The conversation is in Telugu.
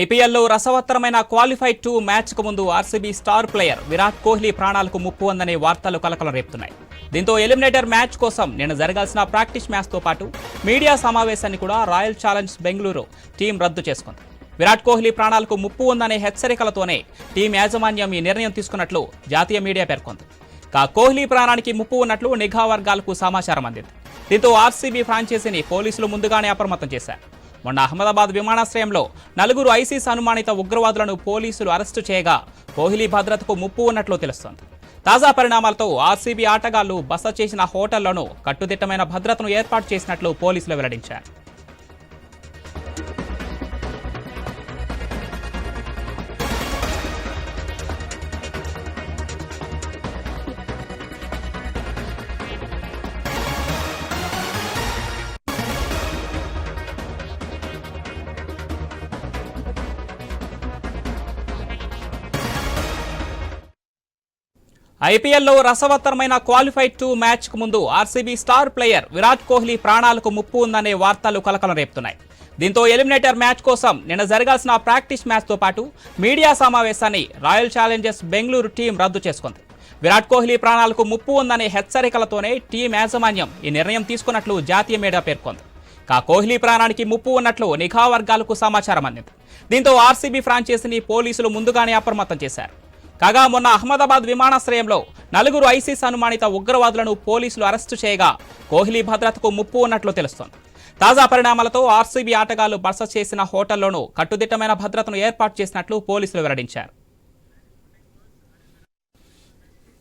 ఐపీఎల్లో రసవత్తరమైన క్వాలిఫైడ్ టూ మ్యాచ్కు ముందు RCB star player Virat Kohli ప్రాణాలకు ముప్పు ఉందనే వార్తలు కలకలం రేపుతున్నాయి. దీంతో ఎలిమినేటర్ మ్యాచ్ కోసం నిన్న జరగాల్సిన ప్రాక్టీస్ మ్యాచ్తో పాటు మీడియా సమావేశాన్ని కూడా రాయల్ ఛాలెంజ్ బెంగళూరు టీం రద్దు చేసుకుంది. విరాట్ కోహ్లీ ప్రాణాలకు ముప్పు ఉందనే హెచ్చరికలతోనే టీం యాజమాన్యం ఈ నిర్ణయం తీసుకున్నట్లు జాతీయ మీడియా పేర్కొంది. కా కోహ్లీ ప్రాణానికి ముప్పు ఉన్నట్లు నిఘా వర్గాలకు సమాచారం అందింది. దీంతో ఆర్సీబీ ఫ్రాంచైజీని పోలీసులు ముందుగానే అప్రమత్తం చేశారు. మొన్న అహ్మదాబాద్ విమానాశ్రయంలో నలుగురు ఐసీస్ అనుమానిత ఉగ్రవాదులను పోలీసులు అరెస్టు చేయగా కోహ్లీ భద్రతకు ముప్పు ఉన్నట్లు తెలుస్తోంది. తాజా పరిణామాలతో ఆర్సీబీ ఆటగాళ్ళు బస చేసిన హోటల్లోనూ కట్టుదిట్టమైన భద్రతను ఏర్పాటు చేసినట్లు పోలీసులు వెల్లడించారు. ఐపీఎల్లో రసవత్తరమైన క్వాలిఫైడ్ టూ మ్యాచ్కు ముందు RCB star player Virat Kohli ప్రాణాలకు ముప్పు ఉందనే వార్తలు కలకలం రేపుతున్నాయి. దీంతో ఎలిమినేటర్ మ్యాచ్ కోసం నిన్న జరగాల్సిన ప్రాక్టీస్ మ్యాచ్తో పాటు మీడియా సమావేశాన్ని రాయల్ ఛాలెంజర్స్ బెంగళూరు టీం రద్దు చేసుకుంది. విరాట్ కోహ్లీ ప్రాణాలకు ముప్పు ఉందనే హెచ్చరికలతోనే టీం యాజమాన్యం ఈ నిర్ణయం తీసుకున్నట్లు జాతీయ మీడియా పేర్కొంది. కా కోహ్లీ ప్రాణానికి ముప్పు ఉన్నట్లు నిఘా వర్గాలకు సమాచారం అందింది. దీంతో ఆర్సీబీ ఫ్రాంచైజీని పోలీసులు ముందుగానే అప్రమత్తం చేశారు. కాగా మొన్న అహ్మదాబాద్ విమానాశ్రయంలో నలుగురు ఐసీస్ అనుమానిత ఉగ్రవాదులను పోలీసులు అరెస్టు చేయగా కోహ్లీ భద్రతకు ముప్పు ఉన్నట్లు తెలుస్తోంది. తాజా పరిణామాలతో ఆర్సీబీ ఆటగాళ్ళు బస చేసిన హోటల్లోనూ కట్టుదిట్టమైన భద్రతను ఏర్పాటు చేసినట్లు పోలీసులు వెల్లడించారు.